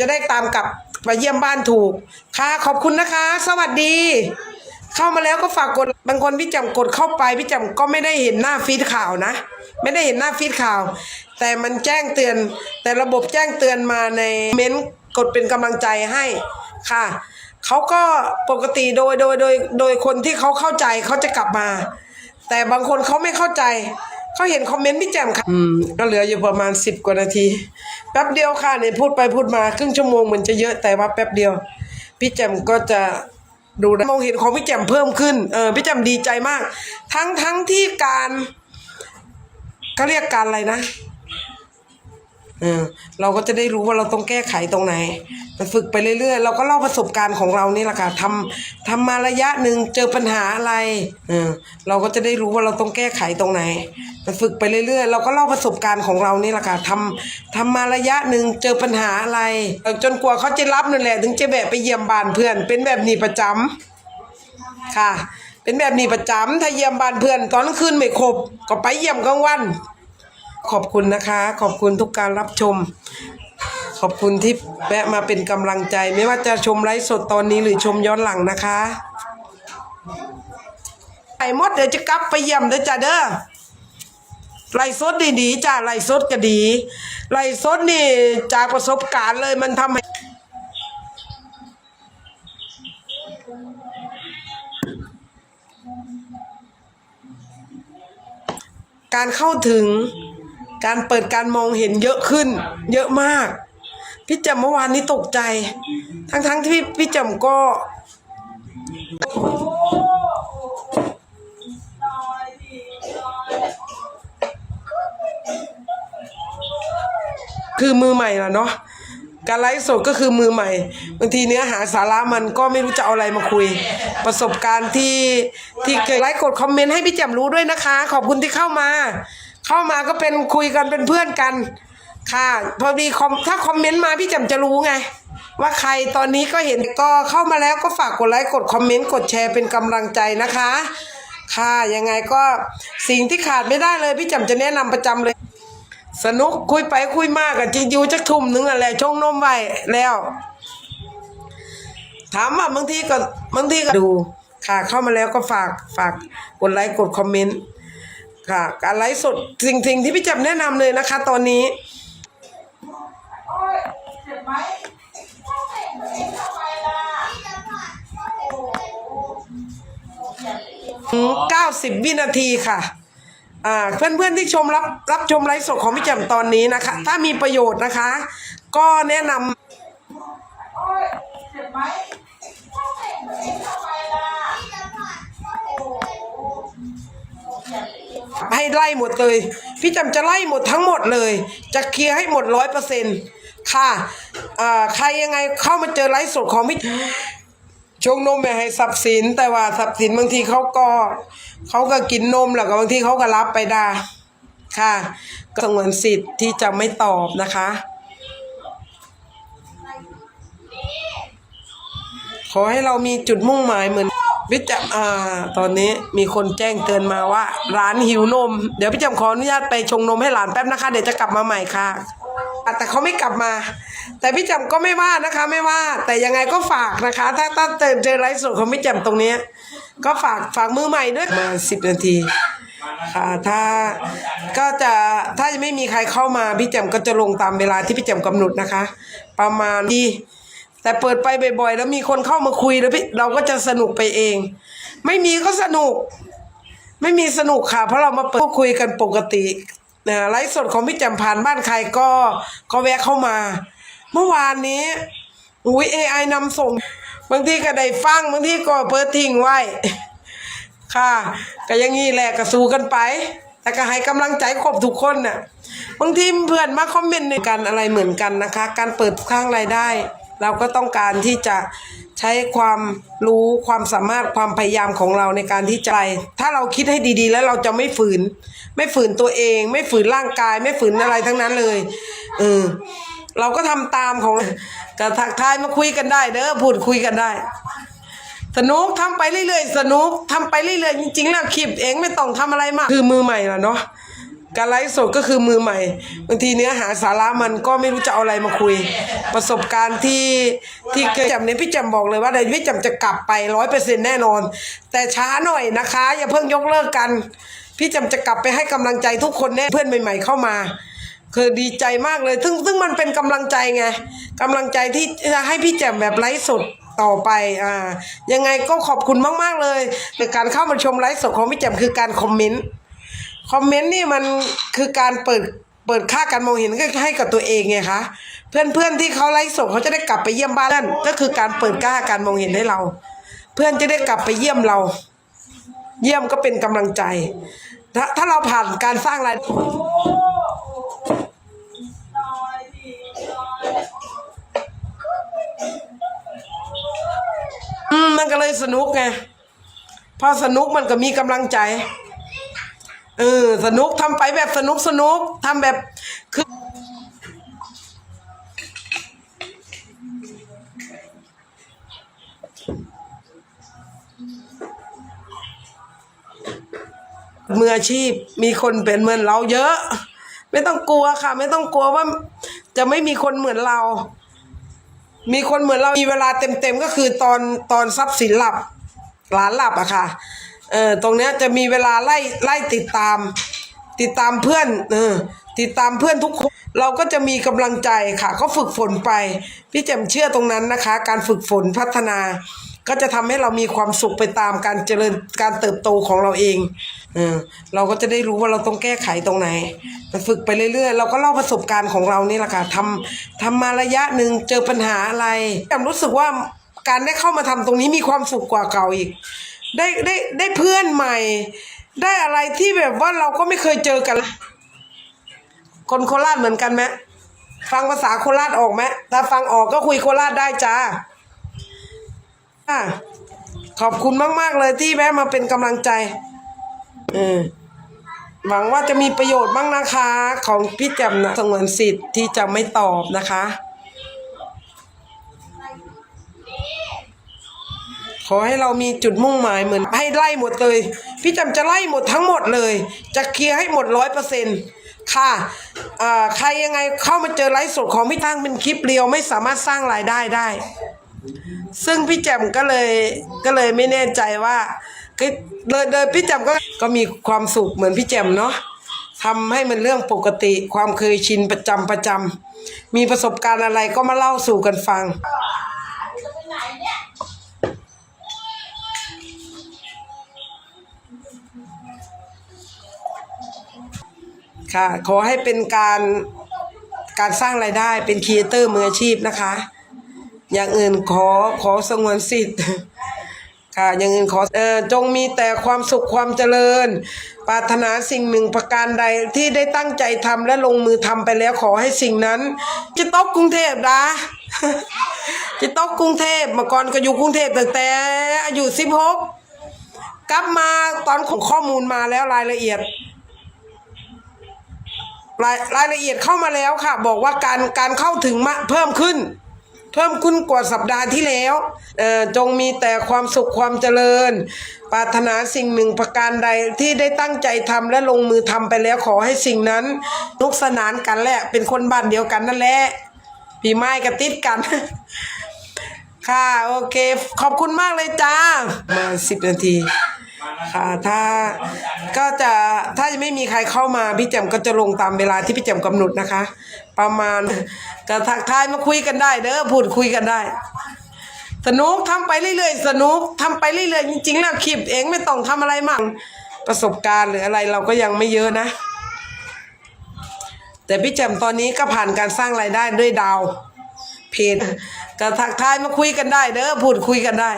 จะได้ตามกลับไปเยี่ยมบ้านถูก ค่ะขอบคุณนะคะ สวัสดี เข้ามาแล้วก็ฝากกดบางคนพี่จำกดเข้าไปพี่จำก็ไม่ได้เห็นหน้าฟีดข่าวนะ ไม่ได้เห็นหน้าฟีดข่าว แต่มันแจ้งเตือน แต่ระบบแจ้งเตือนมาในเม้นต์กดเป็นกำลังใจให้ค่ะเขาก็ปกติโดยโดยโดยโดยคนที่เขาเข้าใจเขาจะกลับมา แต่บางคนเขาไม่เข้าใจ เขาเห็นคอมเมนต์พี่แจ่มค่ะ อืม ก็เหลืออยู่ประมาณสิบกว่านาที แป๊บเดียวค่ะเนี่ยพูดไปพูดมาครึ่งชั่วโมงเหมือนจะเยอะแต่ว่าแป๊บเดียว พี่แจ่มก็จะดูนะมองเห็นของพี่แจ่มเพิ่มขึ้น เออ พี่แจ่มดีใจมาก ทั้งทั้งที่การเขาเรียกการอะไรนะ เออเราก็จะได้รู้ว่าเราต้องแก้ไขตรงไหนมันฝึกไปเรื่อยๆ เราก็เล่าประสบการณ์ของเรานี่แหละค่ะทำทำมาระยะหนึ่งเจอปัญหาอะไรเออเราก็จะได้รู้ว่าเราต้องแก้ไขตรงไหนมันฝึกไปเรื่อยๆ เราก็เล่าประสบการณ์ของเรานี่แหละค่ะทำทำมาระยะหนึ่งเจอปัญหาอะไร จนกว่าเขาจะรับนั่นแหละ ถึงจะแบบไปเยี่ยมบ้านเพื่อน เป็นแบบนี้ประจำค่ะ เป็นแบบนี้ประจำถ้าเยี่ยมบ้านเพื่อน ตอนกลางคืนไม่ครบก็ไปเยี่ยมกลางวัน ขอบคุณนะคะ ขอบคุณทุกการรับชม ขอบคุณที่แวะมาเป็นกำลังใจ ไม่ว่าจะชมไลฟ์สดตอนนี้หรือชมย้อนหลังนะคะไอ้มดเดี๋ยวจะกลับไปเยี่ยมเด้อจ้าเด้อไลฟ์สดดีๆจ้าไลฟ์สดก็ดีไลฟ์สดนี่จากประสบการณ์เลยมันทำให้การเข้าถึง การเปิดการมองเห็นเยอะขึ้น เยอะมาก พี่จำเมื่อวานนี้ตกใจ ทั้งๆทที่พี่จำก็คือมือใหม่ละเนาะการไลฟ์สดก็คือมือใหม่บางทีเนื้อหาสาระมันก็ไม่รู้จะเอาอะไรมาคุย ประสบการณ์ที่ที่เคยไลฟ์กดคอมเมนต์ให้พี่แจ่มรู้ด้วยนะคะ ขอบคุณที่เข้ามา เข้ามาก็เป็นคุยกันเป็นเพื่อนกัน ค่ะ พอดีคอมถ้าคอมเมนต์มาพี่แจ่มจะรู้ไง ว่าใครตอนนี้ก็เห็นก็เข้ามาแล้วก็ฝากกดไลค์กดคอมเมนต์กดแชร์เป็นกำลังใจนะคะ ค่ะยังไงก็สิ่งที่ขาดไม่ได้เลยพี่แจ่มจะแนะนำประจำเลย สนุกคุยไปคุยมากอะจริงอยู่จักทุ่มหนึงอะแหละชงนมไว้แล้ว ถามว่าบางทีก็บางทีก็ดูค่ะเข้ามาแล้วก็ฝากฝากกดไลค์กดคอมเมนต์ ค่ะ การไลฟ์สดสิ่งที่พี่แจับแนะนำเลยนะคะ ตอนนี้เก้าสิบวินาทีค่ะอ่าเพื่อนๆที่ชมรับรับชมไลฟ์สดของพี่แจ่มตอนนี้นะคะ ถ้ามีประโยชน์นะคะ ก็แนะนำ ให้ไล่หมดเลย พี่จ่มจะไล่หมดทั้งหมดเลย จะเคลียร์ให้หมดร้อยเปอร์เซ็นต์ค่ะใครยังไงเข้ามาเจอไลฟ์สดของพี่ชงนมไม่ให้ทรัพย์สิน แต่ว่าทรัพย์สินบางทีเขาก็เขาก็กินนมแล้วก็บางทีเขาก็รับไปได้ค่ะก็สงวนสิทธิ์ที่จะไม่ตอบนะคะ ขอให้เรามีจุดมุ่งหมายเหมือน พี่แจำอ่าตอนนี้มีคนแจ้งเตือนมาว่า ร้านหิวนม เดี๋ยวพี่แจำขออนุญาตไปชงนมให้หลานแป๊บนะคะ เดี๋ยวจะกลับมาใหม่ค่ะแต่เขาไม่กลับมา แต่พี่แจำก็ไม่ว่านะคะ ไม่ว่า แต่ยังไงก็ฝากนะคะ ถ้าถ้าเจอเจอไลฟ์สดของพี่แจำตรงนี้ ก็ฝากฝากมือใหม่ด้วยมาสิบนาทีค่ะถ้าก็จะถ้าจะไม่มีใครเข้ามาพี่แจมก็จะลงตามเวลาที่พี่แจมกำหนดนะคะ ประมาณดี แต่เปิดไปบ่อยๆ แล้วมีคนเข้ามาคุยแล้วพี่เราก็จะสนุกไปเอง ไม่มีก็สนุก ไม่มีสนุกค่ะ เพราะเรามาเปิดคุยกันปกตินะไลฟ์สดของพี่จมผ่านบ้านใครก็ก็แวะเข้ามา เมื่อวานนี้อุ้ยเอไอนำส่ง บางทีก็ได้ฟังบางทีก็เปิดทิ้งไว้ ค่ะ ก็ยังงี้แหละก็สู้กันไป แต่ก็ให้กำลังใจครบทุกคนน่ะ บางทีเพื่อนมาคอมเมนต์ในกันอะไรเหมือนกันนะคะ การเปิดข้างรายได้ เราก็ต้องการที่จะใช้ความรู้ความสามารถความพยายามของเราในการที่จะไปถ้าเราคิดให้ดีๆ แล้วเราจะไม่ฝืน ไม่ฝืนตัวเอง ไม่ฝืนร่างกาย ไม่ฝืนอะไรทั้งนั้นเลยเออเราก็ทำตามของก็ทักทายมาคุยกันได้เด้อพูดคุยกันได้ สนุกทำไปเรื่อยๆ สนุกทำไปเรื่อยๆ จริงๆ แล้วคลิปเองไม่ต้องทำอะไรมาก คือมือใหม่ละเนาะ การไลฟ์สดก็คือมือใหม่บางทีเนื้อหาสาระมันก็ไม่รู้จะเอาอะไรมาคุย ประสบการณ์ที่ที่เคยจำเนี่ยพี่จำบอกเลยว่าเดี๋ยวพี่จำจะกลับไปร้อยเปอร์เซ็นแน่นอน แต่ช้าหน่อยนะคะ อย่าเพิ่งยกเลิกกัน พี่จำจะกลับไปให้กำลังใจทุกคนแน่เพื่อนใหม่ ๆ เข้ามาคือดีใจมากเลย ซึ่งซึ่งมันเป็นกำลังใจไงกำลังใจที่จะให้พี่แจ่มแบบไลฟ์สดต่อไป อ่า ยังไงก็ขอบคุณมาก ๆ เลยในการเข้ามาชมไลฟ์สดของพี่แจ่มคือการคอมเมนต์ คอมเมนต์นี่มันคือการเปิดเปิดค่าการมองเห็นให้กับตัวเองไงคะเพื่อนเพื่อนที่เขาไลฟ์สดเขาจะได้กลับไปเยี่ยมบ้านนั่นก็คือการเปิดค่าการมองเห็นให้เรา เพื่อนจะได้กลับไปเยี่ยมเรา เยี่ยมก็เป็นกำลังใจ ถ้าถ้าเราผ่านการสร้างรายอืมมันก็เลยสนุกไงพอสนุกมันก็มีกำลังใจ เออ สนุกทำไปแบบสนุกสนุกทำแบบคือมืออาชีพมีคนเป็นเหมือนเราเยอะ ไม่ต้องกลัวค่ะ ไม่ต้องกลัวว่า จะไม่มีคนเหมือนเรา มีคนเหมือนเรามีเวลาเต็มๆก็คือตอนตอนทรัพย์สินหลับหลานหลับอะค่ะ เออตรงเนี้ยจะมีเวลาไล่ไล่ติดตาม ติดตามเพื่อนเออติดตามเพื่อนทุกคนเราก็จะมีกำลังใจค่ะ ก็ฝึกฝนไป พี่แจ่มเชื่อตรงนั้นนะคะ การฝึกฝนพัฒนา ก็จะทำให้เรามีความสุขไปตามการเจริญการเติบโตของเราเองเออเราก็จะได้รู้ว่าเราต้องแก้ไขตรงไหนมันฝึกไปเรื่อยๆ เราก็เล่าประสบการณ์ของเรานี่แหละค่ะทำทำมาระยะหนึ่งเจอปัญหาอะไรแจ่มรู้สึกว่าการได้เข้ามาทำตรงนี้มีความสุขกว่าเก่าอีก ได้ได้ได้เพื่อนใหม่ ได้อะไรที่แบบว่าเราก็ไม่เคยเจอกัน คนโคราชเหมือนกันไหมฟังภาษาโคราชออกไหมถ้าฟังออกก็คุยโคราชได้จ้าขอบคุณมาก ๆ เลยที่แวะมาเป็นกำลังใจเออหวังว่าจะมีประโยชน์บ้างนะคะ ของพี่แจ่มนะสงวนสิทธิ์ที่จะไม่ตอบนะคะ ขอให้เรามีจุดมุ่งหมายเหมือนให้ไล่หมดเลย พี่จำจะไล่หมดทั้งหมดเลย จะเคลียร์ให้หมดร้อยเปอร์เซ็นต์ค่ะใครยังไงเข้ามาเจอไลฟ์สดของพี่ตั้งเป็นคลิปเรียวไม่สามารถสร้างรายได้ได้ ซึ่งพี่แจ่มก็เลยก็เลยไม่แน่ใจว่าเลยเลยพี่แจ่มก็ก็มีความสุขเหมือนพี่แจ่มเนาะทำให้มันเรื่องปกติความเคยชินประจำประจำมีประสบการณ์อะไรก็มาเล่าสู่กันฟัง ค่ะ ขอให้เป็นการการสร้างรายได้เป็นครีเอเตอร์มืออาชีพนะคะ อย่างอื่นขอขอสงวนสิทธิ์ค่ะอย่างอื่นขอเออจงมีแต่ความสุขความเจริญ ปรารถนาสิ่งหนึ่งประการใดที่ได้ตั้งใจทำและลงมือทำไปแล้วขอให้สิ่งนั้น จะตกกรุงเทพนะจะตกกรุงเทพเมื่อก่อนก็อยู่กรุงเทพตั้งแต่อายุสิบหกกลับมาตอนของข้อมูลมาแล้วรายละเอียด รายรายละเอียดเข้ามาแล้วค่ะ บอกว่าการการเข้าถึงมาเพิ่มขึ้น เพิ่มขึ้นกว่าสัปดาห์ที่แล้วจงมีแต่ความสุขความเจริญ ปรารถนาสิ่งหนึ่งประการใดที่ได้ตั้งใจทำและลงมือทำไปแล้วขอให้สิ่งนั้นนุกสนานกันแหละ เป็นคนบ้านเดียวกันนั่นแหละพี่ไม้กระติดกัน ค่ะ โอเค ขอบคุณมากเลยจ้า มาสิบนาที ค่ะถ้าก็จะถ้าจะไม่มีใครเข้ามาพี่แจมก็จะลงตามเวลาที่พี่แจมกำหนดนะคะ ประมาณก็ทักทายมาคุยกันได้เด้อพูดคุยกันได้ สนุกทำไปเรื่อยๆ สนุกทำไปเรื่อยๆจริงๆแล้วคลิปเองไม่ต้องทำอะไรมากประสบการณ์หรืออะไรเราก็ยังไม่เยอะนะ แต่พี่แจมตอนนี้ก็ผ่านการสร้างรายได้ด้วยดาวเพจก็ทักทายมาคุยกันได้เด้อพูดคุยกันได้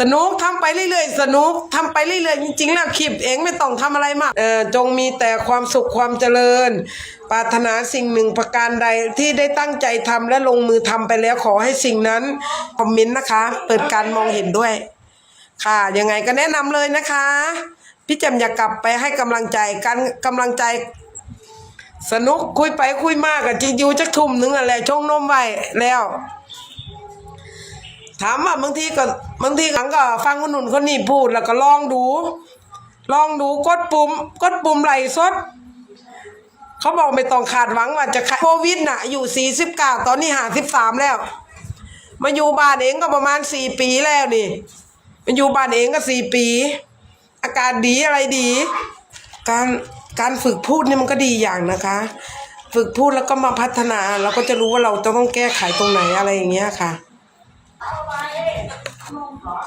สนุกทำไปเรื่อยๆ สนุกทำไปเรื่อยๆ จริงๆ แล้วคลิปเองไม่ต้องทำอะไรมากเออจงมีแต่ความสุขความเจริญ ปรารถนาสิ่งหนึ่งประการใดที่ได้ตั้งใจทำและลงมือทำไปแล้วขอให้สิ่งนั้นคอมเมนต์นะคะ เปิดการมองเห็นด้วย ค่ะยังไงก็แนะนำเลยนะคะ พี่แจมอยากกลับไปให้กำลังใจกันกำลังใจสนุกคุยไปคุยมากอะจริงอยู่จักทุ่มหนึงอะไรชงนมไว้แล้ว ถามว่าบางทีก็บางทีหลังก็ฟังคนหนุนคนนี้พูดแล้วก็ลองดู ลองดูกดปุ่ม กดปุ่มไหลสด เขาบอกไม่ต้องขาดหวังว่าจะโควิดน่ะ อยู่ 49 ตอนนี้หา13 แล้ว มาอยู่บ้านเองก็ประมาณ 4 ปีแล้วนี่มาอยู่บ้านเองก็ 4 ปี อากาศดีอะไรดี การการฝึกพูดนี่มันก็ดีอย่างนะคะ ฝึกพูดแล้วก็มาพัฒนาเราก็จะรู้ว่าเราจะต้องแก้ไขตรงไหนอะไรอย่างเงี้ยค่ะ เอาไว้นมเหรอ